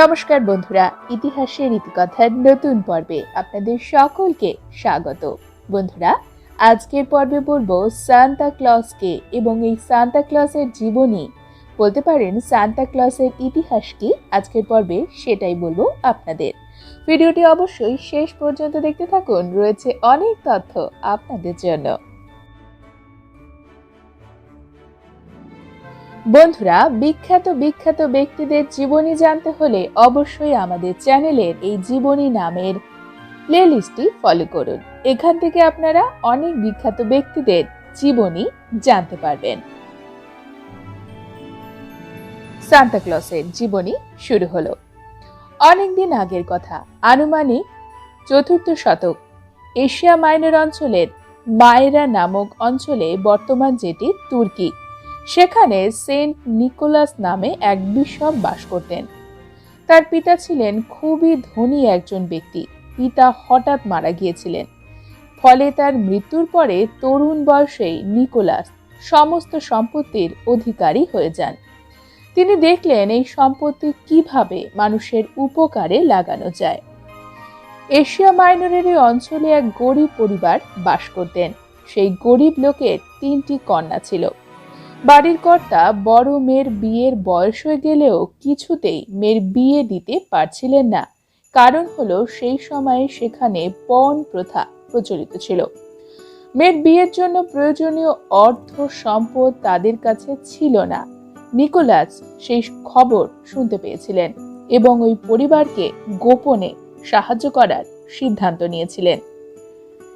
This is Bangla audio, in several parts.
নমস্কার বন্ধুরা, ইতিহাসের ইতিকথার নতুন পর্বে আপনাদের সকলকে স্বাগত। বন্ধুরা, আজকের পর্বে বলব সান্তা ক্লসকে এবং এই সান্তা ক্লসের জীবনী। বলতে পারেন সান্তা ক্লসের ইতিহাস কি? আজকের পর্বে সেটাই বলব আপনাদের। ভিডিওটি অবশ্যই শেষ পর্যন্ত দেখতে থাকুন, রয়েছে অনেক তথ্য আপনাদের জন্য। বন্ধুরা, বিখ্যাত বিখ্যাত ব্যক্তিদের জীবনী জানতে হলে অবশ্যই আমাদের চ্যানেলের এই জীবনী নামের প্লেলিস্টটি ফলো করুন। এখান থেকে আপনারা অনেক বিখ্যাত ব্যক্তিদের জীবনী জানতে পারবেন। সান্তাক্লসের জীবনী শুরু হলো। অনেকদিন আগের কথা, আনুমানিক চতুর্থ শতক। এশিয়া মাইনর অঞ্চলের মায়েরা নামক অঞ্চলে বর্তমান যেটি তুর্কি। সেখানে সেন্ট নিকোলাস নামে এক বিশপ বাস করতেন। তার পিতা ছিলেন খুবই ধনী একজন ব্যক্তি। পিতা হঠাৎ মারা গিয়েছিলেন। ফলে তার মৃত্যুর পরে তরুণ বয়সেই নিকোলাস সমস্ত সম্পত্তির অধিকারী হয়ে যান। তিনি দেখলেন এই সম্পত্তি কীভাবে মানুষের উপকারে লাগানো যায়। এশিয়া মাইনরের এই অঞ্চলে এক গরিব পরিবার বাস করতেন। সেই গরিব লোকের তিনটি কন্যা ছিল। বাড়ির কর্তা বড় মেয়ের বিয়ের বয়স হয়ে গেলেও কিছুতেই মেয়ের বিয়ে দিতে পারছিলেন না। কারণ হলো সেই সময়ে সেখানে পণ প্রথা প্রচলিত ছিল। মেয়ের বিয়ের জন্য প্রয়োজনীয় অর্থ, সম্পদ তাদের কাছে ছিল না। নিকোলাস সেই খবর শুনতে পেয়েছিলেন এবং ওই পরিবারকে গোপনে সাহায্য করার সিদ্ধান্ত নিয়েছিলেন।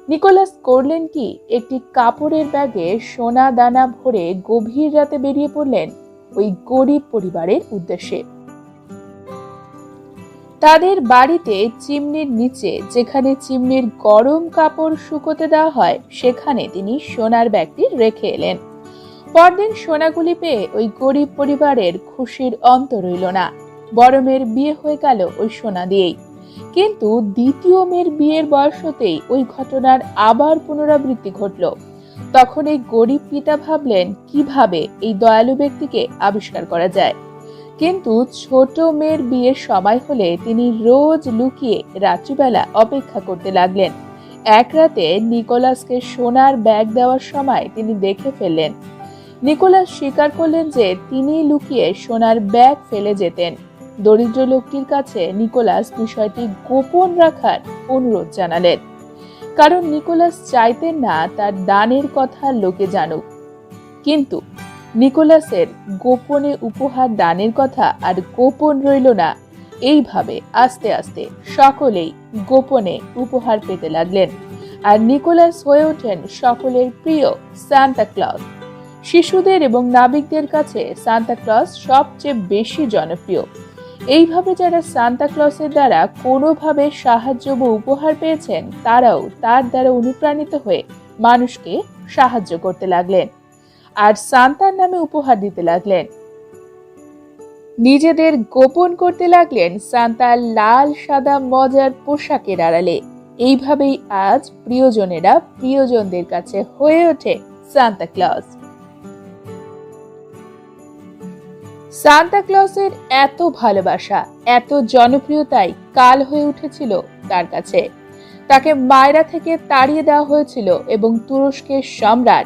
নিকোলাস করলেন কি? একটি কাপড়ের ব্যাগে সোনা দানা ভরে গভীর রাতে বেরিয়ে পড়লেন ওই গরিব পরিবারের উদ্দেশ্যে। তাদের বাড়িতে চিমনির নিচে যেখানে চিমনির গরম কাপড় শুকোতে দেওয়া হয়, সেখানে তিনি সোনার ব্যাগটি রেখে এলেন। পরদিন সোনাগুলি পেয়ে ওই গরিব পরিবারের খুশির অন্ত রইল না। বরমের বিয়ে হয়ে গেল ওই সোনা দিয়েই। কিন্তু দ্বিতীয় মেয়ের বিয়ের বয়স হতেই ওই ঘটনার আবার পুনরাবৃত্তি ঘটল। তখন এই গরিব পিতা ভাবলেন, কীভাবে এই দয়ালু ব্যক্তিকে আবিষ্কার করা যায়? কিন্তু ছোট মেয়ের বিয়ের সময় হলে তিনি রোজ লুকিয়ে রাত্রিবেলা অপেক্ষা করতে লাগলেন। এক রাতে নিকোলাসকে সোনার ব্যাগ দেওয়ার সময় তিনি দেখে ফেললেন। নিকোলাস স্বীকার করলেন যে তিনি লুকিয়ে সোনার ব্যাগ ফেলে যেতেন। দরিদ্র লোকটির কাছে নিকোলাস বিষয়টি গোপন রাখার অনুরোধ জানালেন। কারণ নিকোলাস চাইতেন না তার দানের কথা লোকে জানুক। কিন্তু নিকোলাসের গোপনে উপহার দানের কথা আর গোপন রইল না, এইভাবে আস্তে আস্তে সকলেই গোপনে উপহার পেতে লাগলেন। আর নিকোলাস হয়ে ওঠেন সকলের প্রিয় সান্তা ক্লজ। শিশুদের এবং নাবিকদের কাছে সান্তা ক্লজ সবচেয়ে বেশি জনপ্রিয়। এইভাবে যারা সান্তা ক্লসের দ্বারা কোনোভাবে সাহায্য বা উপহার পেয়েছেন, তারাও তার দ্বারা অনুপ্রাণিত হয়ে মানুষকে সাহায্য করতে লাগলেন আর সান্তার নামে উপহার দিতে লাগলেন। নিজেদের গোপন করতে লাগলেন সান্তার লাল, সাদা, মজার পোশাকের আড়ালে। এইভাবেই আজ প্রিয়জনেরা প্রিয়জনদের কাছে হয়ে ওঠে সান্তা ক্লজ সান্তা ক্লসের এত ভালোবাসা, এত জনপ্রিয়তাই কাল হয়ে উঠেছিল তার কাছে। তাকে মায়রা থেকে তাড়িয়ে দেওয়া হয়েছিল এবং তুরস্কের সম্রাট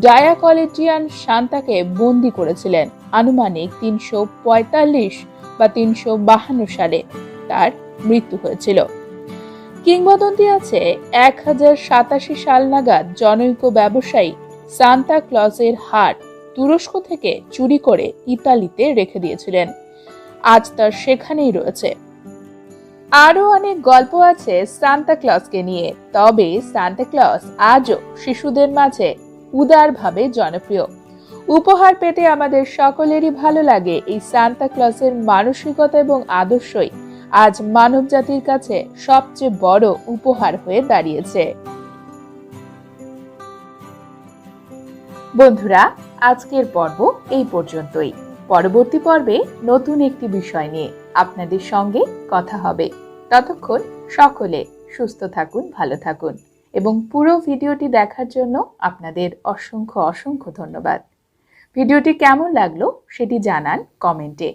ডায়াকলেটিয়ান শান্তাকে বন্দি করেছিলেন আনুমানিক তিনশো পঁয়তাল্লিশ বা তিনশো বাহান্ন সালে। তার মৃত্যু হয়েছিল। কিংবদন্তি আছে এক হাজার সাতাশি সাল নাগাদ জনৈক ব্যবসায়ী সান্তা ক্লজের হাট। তুরস্ক থেকে চুরি করে ইতালিতে রেখে দিয়েছিলেন। আজ তার সেখানেই রয়েছে। আরও অনেক গল্প আছে সান্তা ক্লসকে নিয়ে। তবে সান্তা ক্লস আজও শিশুদের মাঝে উদারভাবে জনপ্রিয়। উপহার পেতে আমাদের সকলেরই ভালো লাগে এই সান্তা ক্লসের মানসিকতা এবং আদর্শই। আজ মানব জাতির কাছে সবচেয়ে বড় উপহার হয়ে দাঁড়িয়েছে। বন্ধুরা আজকের পর্ব এই পর্যন্তই। পরবর্তী পর্বে নতুন একটি বিষয় নিয়ে আপনাদের সঙ্গে কথা হবে। ততক্ষণ সকলে সুস্থ থাকুন, ভালো থাকুন এবং পুরো ভিডিওটি দেখার জন্য আপনাদের অসংখ্য অসংখ্য ধন্যবাদ। ভিডিওটি কেমন লাগল সেটি জানান কমেন্টে।